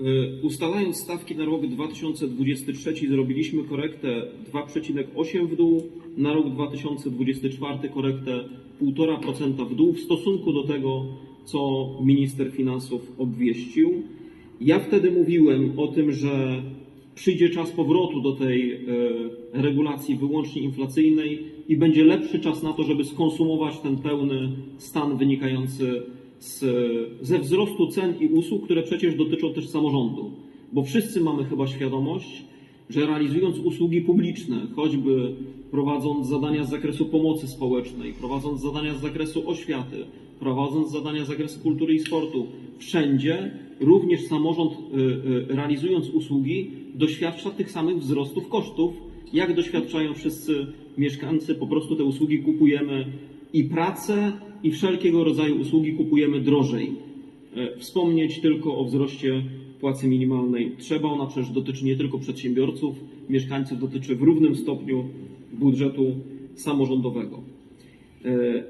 Y, Ustalając stawki na rok 2023 zrobiliśmy korektę 2,8 w dół, na rok 2024 korektę 1,5% w dół w stosunku do tego, co minister finansów obwieścił. Ja wtedy mówiłem o tym, że przyjdzie czas powrotu do tej e, regulacji wyłącznie inflacyjnej i będzie lepszy czas na to, żeby skonsumować ten pełny stan wynikający z, ze wzrostu cen i usług, które przecież dotyczą też samorządu. Bo wszyscy mamy chyba świadomość, że realizując usługi publiczne, choćby prowadząc zadania z zakresu pomocy społecznej, prowadząc zadania z zakresu oświaty, prowadząc zadania z zakresu kultury i sportu, wszędzie również samorząd y, y, realizując usługi doświadcza tych samych wzrostów kosztów, jak doświadczają wszyscy mieszkańcy. Po prostu te usługi kupujemy i pracę, i wszelkiego rodzaju usługi kupujemy drożej. E, Wspomnieć tylko o wzroście płacy minimalnej. Trzeba ona przecież dotyczy nie tylko przedsiębiorców, mieszkańców, dotyczy w równym stopniu budżetu samorządowego. E,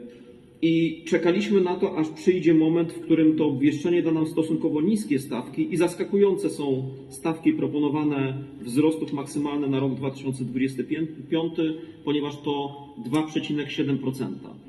I czekaliśmy na to, aż przyjdzie moment, w którym to obwieszczenie da nam stosunkowo niskie stawki i zaskakujące są stawki proponowane wzrostów maksymalne na rok 2025, ponieważ to 2,7%.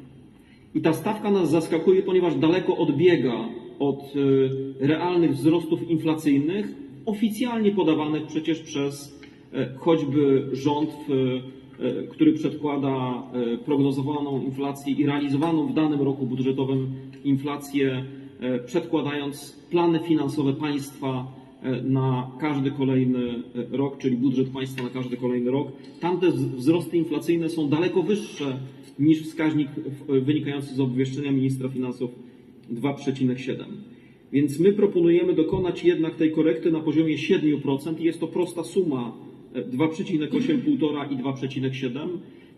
I ta stawka nas zaskakuje, ponieważ daleko odbiega od y, realnych wzrostów inflacyjnych, oficjalnie podawanych przecież przez e, choćby rząd, e, który przedkłada e, prognozowaną inflację i realizowaną w danym roku budżetowym inflację, przedkładając plany finansowe państwa na każdy kolejny e, rok, czyli budżet państwa na każdy kolejny rok. Tamte wzrosty inflacyjne są daleko wyższe niż wskaźnik wynikający z obwieszczenia ministra finansów 2,7. Więc my proponujemy dokonać jednak tej korekty na poziomie 7% i jest to prosta suma e, 2,8, 1,5 i 2,7.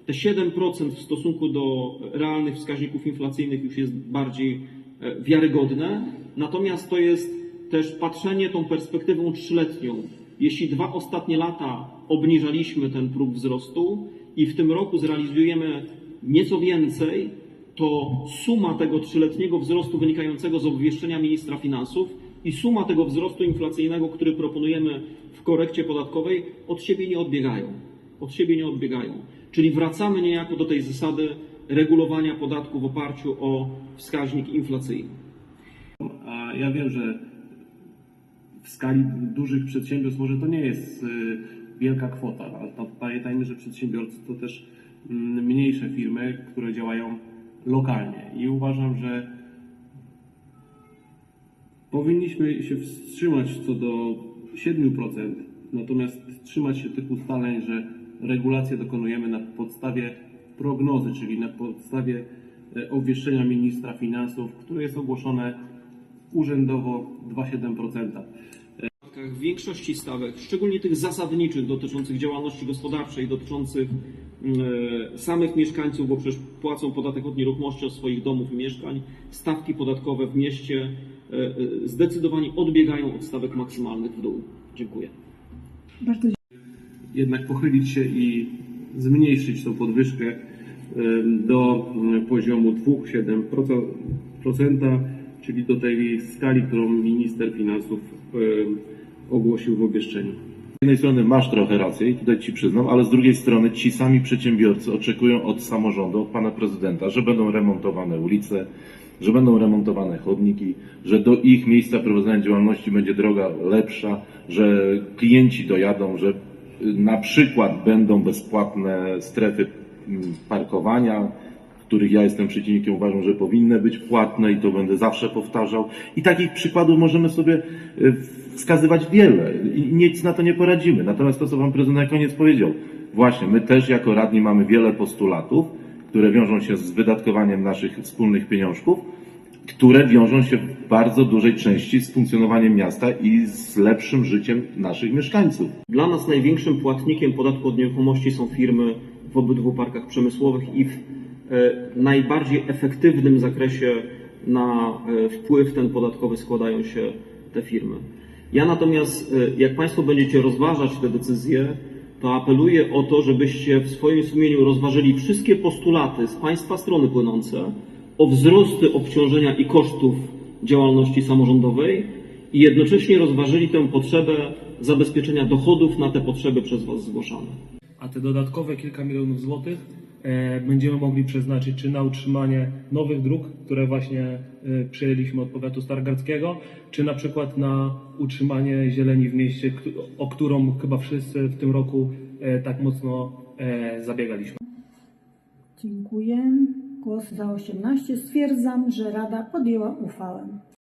Te 7% w stosunku do realnych wskaźników inflacyjnych już jest bardziej e, wiarygodne, natomiast to jest też patrzenie tą perspektywą trzyletnią. Jeśli dwa ostatnie lata obniżaliśmy ten próg wzrostu i w tym roku zrealizujemy nieco więcej, to suma tego trzyletniego wzrostu wynikającego z obwieszczenia ministra finansów i suma tego wzrostu inflacyjnego, który proponujemy w korekcie podatkowej, od siebie nie odbiegają. Od siebie nie odbiegają. Czyli wracamy niejako do tej zasady regulowania podatku w oparciu o wskaźnik inflacyjny. Ja wiem, że w skali dużych przedsiębiorstw może to nie jest y, wielka kwota, ale pamiętajmy, że przedsiębiorcy to też mm, mniejsze firmy, które działają lokalnie. I uważam, że powinniśmy się wstrzymać co do 7%, natomiast trzymać się tych ustaleń, że regulacje dokonujemy na podstawie prognozy, czyli na podstawie e, obwieszczenia ministra finansów, które jest ogłoszone urzędowo 2,7%. W większości stawek, szczególnie tych zasadniczych dotyczących działalności gospodarczej, dotyczących e, samych mieszkańców, bo przecież płacą podatek od nieruchomości od swoich domów i mieszkań, stawki podatkowe w mieście e, e, zdecydowanie odbiegają od stawek maksymalnych w dół. Dziękuję. Bardzo jednak pochylić się i zmniejszyć tą podwyżkę do em, poziomu 2,7%, czyli do tej skali, którą minister finansów ogłosił w obwieszczeniu. Z jednej strony masz trochę rację i tutaj ci przyznam, ale z drugiej strony ci sami przedsiębiorcy oczekują od samorządu, od pana prezydenta, że będą remontowane ulice, że będą remontowane chodniki, że do ich miejsca prowadzenia działalności będzie droga lepsza, że klienci dojadą, że y, na przykład będą bezpłatne strefy mm, parkowania, których ja jestem przeciwnikiem, uważam, że powinny być płatne i to będę zawsze powtarzał. I takich przykładów możemy sobie y, wskazywać wiele i nic na to nie poradzimy. Natomiast to, co Pan Prezydent na koniec powiedział, właśnie my też jako radni mamy wiele postulatów, które wiążą się z wydatkowaniem naszych wspólnych pieniążków, które wiążą się w bardzo dużej części z funkcjonowaniem miasta i z lepszym życiem naszych mieszkańców. Dla nas największym płatnikiem podatku od nieruchomości są firmy w obydwu parkach przemysłowych i w e, najbardziej efektywnym zakresie na e, wpływ ten podatkowy składają się te firmy. Ja natomiast, e, jak Państwo będziecie rozważać te decyzje, to apeluję o to, żebyście w swoim sumieniu rozważyli wszystkie postulaty z Państwa strony płynące o wzrosty obciążenia i kosztów działalności samorządowej i jednocześnie rozważyli tę potrzebę zabezpieczenia dochodów na te potrzeby przez Was zgłaszane. a te dodatkowe kilka milionów złotych e, będziemy mogli przeznaczyć czy na utrzymanie nowych dróg, które właśnie e, przejęliśmy od powiatu stargardzkiego, czy na przykład na utrzymanie zieleni w mieście, o którą chyba wszyscy w tym roku e, tak mocno e, zabiegaliśmy. Dziękuję. Głos za 18. Stwierdzam, że Rada podjęła uchwałę.